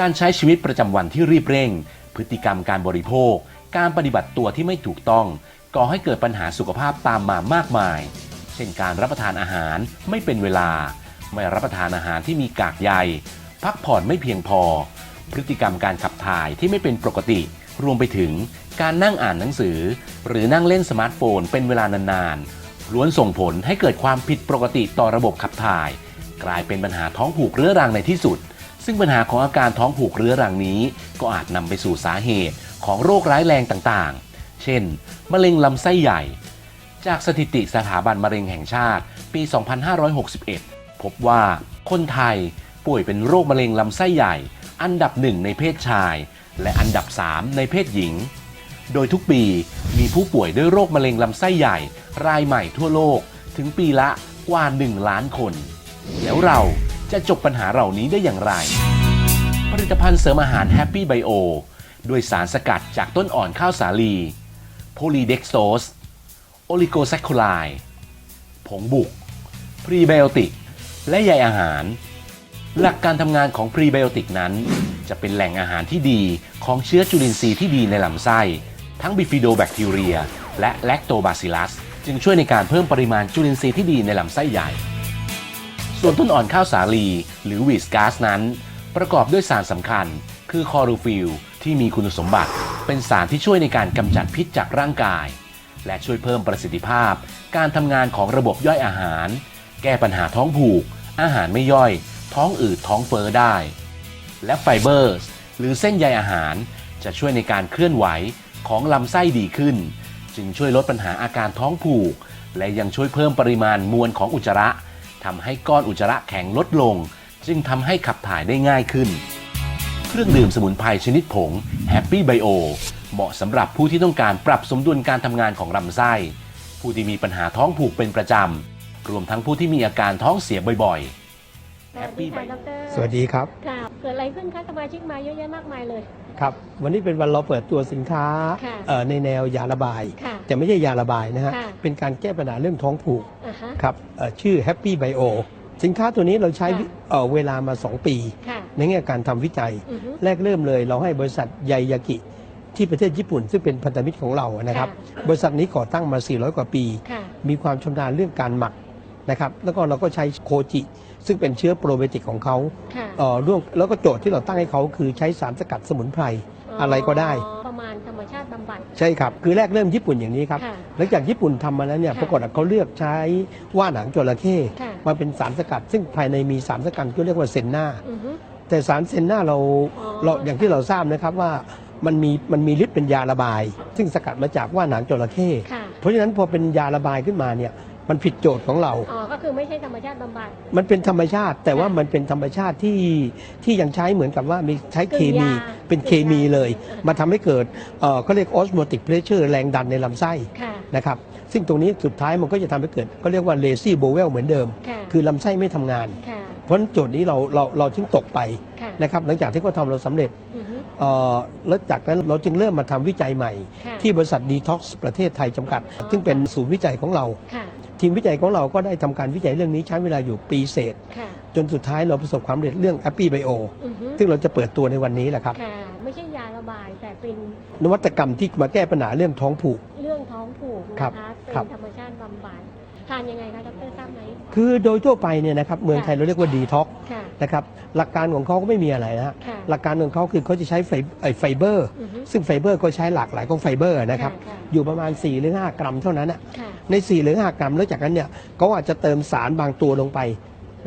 การใช้ชีวิตประจำวันที่รีบเร่ง พฤติกรรมการบริโภค การปฏิบัติตัวที่ไม่ถูกต้องก่อให้เกิดปัญหาสุขภาพตามมามากมาย เช่นการรับประทานอาหารไม่เป็นเวลา ไม่รับประทานอาหารที่มีกากใย พักผ่อนไม่เพียงพอ พฤติกรรมการขับถ่ายที่ไม่เป็นปกติ รวมไปถึงการนั่งอ่านหนังสือ หรือนั่งเล่นสมาร์ทโฟนเป็นเวลานานๆ ล้วนส่งผลให้เกิดความผิดปกติต่อระบบขับถ่าย กลายเป็นปัญหาท้องผูกเรื้อรังในที่สุด ซึ่งปัญหาของอาการท้องผูกเรื้อรังนี้ ก็อาจนำไปสู่สาเหตุของโรคร้ายแรงต่างๆ เช่น มะเร็งลำไส้ใหญ่ จากสถิติสถาบันมะเร็งแห่งชาติปี 2561 พบว่าคนไทยป่วยเป็นโรคมะเร็งลำไส้ใหญ่ อันดับหนึ่งในเพศชาย และอันดับ 3 ในเพศหญิง โดยทุกปีมีผู้ป่วยด้วยโรคมะเร็งลำไส้ใหญ่ รายใหม่ทั่วโลกถึงปีละกว่า 1 ล้านคน แล้วเรา จะจบปัญหาเหล่านี้ได้อย่างไร ผลิตภัณฑ์เสริมอาหาร Happy Bio ด้วยสารสกัดจากต้นอ่อนข้าวสาลี โพลีเด็กโซสโอลิโกแซคโคไลผงบุก พรีไบโอติก และใยอาหาร หลักการทำงานของพรีไบโอติกนั้น จะเป็นแหล่งอาหารที่ดีของเชื้อจุลินทรีย์ที่ดีในลำไส้ ทั้งบิฟิโดแบคทีเรีย และแลคโตบาซิลัส จึงช่วยในการเพิ่มปริมาณจุลินทรีย์ที่ดีในลำไส้ใหญ่ ส่วนต้นอ่อนข้าวสาลี หรือวีสกาสนั้น ประกอบด้วยสารสำคัญ คือคอโรฟิลที่มีคุณสมบัติ เป็นสารที่ช่วยในการกำจัดพิษจากร่างกาย และช่วยเพิ่มประสิทธิภาพ การทำงานของระบบย่อยอาหาร แก้ปัญหาท้องผูก อาหารไม่ย่อย ท้องอืดท้องเฟ้อได้ และไฟเบอร์สหรือเส้นใยอาหารจะช่วยในการเคลื่อนไหวของลำไส้ดีขึ้น จึงช่วยลดปัญหาอาการท้องผูก และยังช่วยเพิ่มปริมาณมวลของอุจจาระ ทำให้ก้อนอุจจาระแข็งลดลง จึงทำให้ขับถ่ายได้ง่ายขึ้น เครื่องดื่มสมุนไพรชนิดผง Happy Bio เหมาะสำหรับผู้ที่ต้องการปรับสมดุลการทำงานของลำไส้ ผู้ที่มีปัญหาท้องผูกเป็นประจำ รวมทั้งผู้ที่มีอาการท้องเสียบ่อยๆสวัสดีค่ะดรสวัสดีครับ ค่ะเกิดอะไรขึ้นคะสมาชิกมาเยอะแยะมากมายเลย ครับ วันนี้เป็นวันเราเปิดตัวสินค้าค่ะ เอ่อในแนวยาระบาย ค่ะ แต่ไม่ใช่ยาระบายนะฮะ ค่ะเป็นการแก้ปัญหาเรื่องท้องผูกอ่าฮะ ครับเอ่อชื่อ Happy Bio สินค้าตัวนี้เราใช้ค่ะเอ่อเวลามา 2 ปี ค่ะ ในแง่การทำวิจัย อือฮึ แรกเริ่มเลยเราให้บริษัทไยยากิ ที่ประเทศญี่ปุ่น ซึ่งเป็นพันธมิตรของเรานะครับค่ะบริษัทนี้ก่อตั้งมา 400 กว่าปี ค่ะ มีความชำนาญเรื่องการหมักนะครับ แล้วก็เราก็ใช้โคจิ ซึ่งเป็นเชื้อโปรไบโอติกของเขาค่ะ เอ่อร่วมแล้วก็โจทย์ที่เราตั้งให้เขาคือใช้สารสกัดสมุนไพร อะไรก็ได้ประ มาณธรรมชาติบำบัด ใช่ครับ คือแรกเริ่มญี่ปุ่นอย่างนี้ครับ ค่ะหลังจากญี่ปุ่นทำมาแล้วเนี่ยค่ะปรากฏว่าเขาเลือกใช้ว่านหางจระเข้ค่ะ มาเป็นสารสกัด ซึ่งภายในมีสารสกัดที่เรียกว่าเซนนาอือฮึ แต่สารเซนนาเราอ๋อ เราอย่างที่เราทราบนะครับว่ามันมีมันมีฤทธิ์เป็นยาระบาย ซึ่งสกัดมาจากว่านหางจระเข้ค่ะเพราะฉะนั้นพอเป็นยาระบายขึ้นมาเนี่ยมันผิดโจทย์ของเรา อ๋อก็คือไม่ใช่ธรรมชาติบำบัด มันเป็นธรรมชาติ แต่ว่าค่ะมันเป็นธรรมชาติที่ที่ยังใช้เหมือนกับว่ามีใช้เคมี กึ่งยา เป็นเคมีเลยอ่ามมาทำให้เกิดเอ่อเขาเรียกออสโมติกเพรสเชอร์แรงดันในลำไส้ค่ะนะครับซึ่งตรงนี้สุดท้ายมันก็จะทำให้เกิดเขาเรียกว่าเลซี่โบเวลเหมือนเดิมค่ะคือลำไส้ไม่ทำงานค่ะเพราะฉะนั้นโจทย์นี้เราเราเราจึงตกไปค่ะนะครับหลังจากที่เขาทำเราสำเร็จอือฮึเอ่อแล้วจากนั้นเราจึงเริ่มมาทำวิจัยใหม่ค่ะที่บริษัทดีท็อกซ์ประเทศไทยจำกัด ซึ่งเป็นศูนย์วิจัยของเราค่ะ ทีมวิจัยของเราก็ได้ทำการวิจัยเรื่องนี้ใช้เวลาอยู่ปีเศษค่ะจนสุดท้ายเราประสบความสำเร็จเรื่อง Happy Bio อือฮึซึ่งเราจะเปิดตัวในวันนี้แหละครับค่ะไม่ใช่ยาระบายแต่เป็นนวัตกรรมที่มาแก้ปัญหาเรื่องท้องผูกเรื่ องท้องผูกครันะบคะเป็ครับนธรรมชาติบำบัดทานยังไงคะดรทราบไหมคือโดยทั่วไปเนี่ยนะครับเมืองไทยเราเรียกว่าดีท็อกค่ะนะครับหลักการของเขาก็ไม่มีอะไรนะฮะค่ะหลักการของเขาคือเขาจะใช้ไฟไอ้ไฟเบอร์ อือฮึซึ่งไฟเบอร์ก็ใช้หลากหลายของไฟเบอร์นะครับค่ะอยู่ประมาณ 4 หรือ 5 กรัมเท่านั้นนะค่ะใน 4 หรือ 5 กรัมแล้วจากนั้นเนี่ยเขาอาจจะเติมสารบางตัวลงไป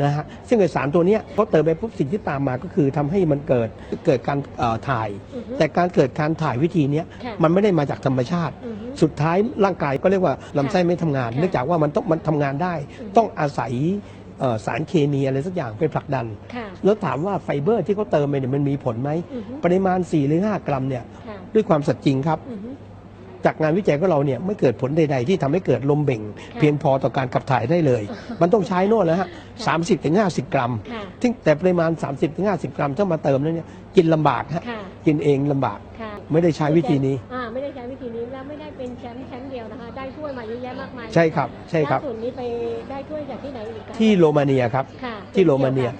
นะฮะซึ่งไอสารตัวเนี้ยเขาเติมไปปุ๊บสิ่งที่ตามมาก็คือทำให้มันเกิดเกิดการเอ่อถ่าย อือฮึ แต่การเกิดการถ่ายวิธีเนี้ยค่ะ มันไม่ได้มาจากธรรมชาติ อือฮึ สุดท้ายร่างกายก็เรียกว่าลำไส้ไม่ทำงาน ค่ะเนื่องจากว่ามันต้องมันทำงานได้ อืม ต้องอาศัยเอ่อสารเคมีอะไรสักอย่างไปผลักดัน ค่ะแล้วถามว่าไฟเบอร์ที่เขาเติมไปเนี่ยมันมีผลไหม อือฮึปริมาณ 4 หรือ 5 กรัมเนี่ยค่ะด้วยความสัตย์จริงครับ อือฮึ จากงานวิจัยของเราเนี่ยไม่เกิดผลใดๆ ที่ทำให้เกิดลมเบ่งค่ะเพียงพอต่อการขับถ่ายได้เลย มันต้องใช้โน่นแล้วฮะสามสิบถึงห้าสิบกรัมค่ะซึ่งแต่ปริมาณ 30ถึง50กรัมถ้ามาเติมแล้วเนี่ยกินลำบากฮะค่ะกินเองลำบากค่ะไม่ได้ใช้วิธีนี้อ่าไม่ได้ใช้วิธีนี้แล้วไม่ได้เป็นแชมป์แชมป์เดียวนะคะได้ถ้วยมาเยอะแยะมากมายใช่ครับใช่ครับล่าสุดนี้ไปได้ถ้วยจากที่ไหนอีกคะที่โรมาเนียครับค่ะที่โรมาเนีย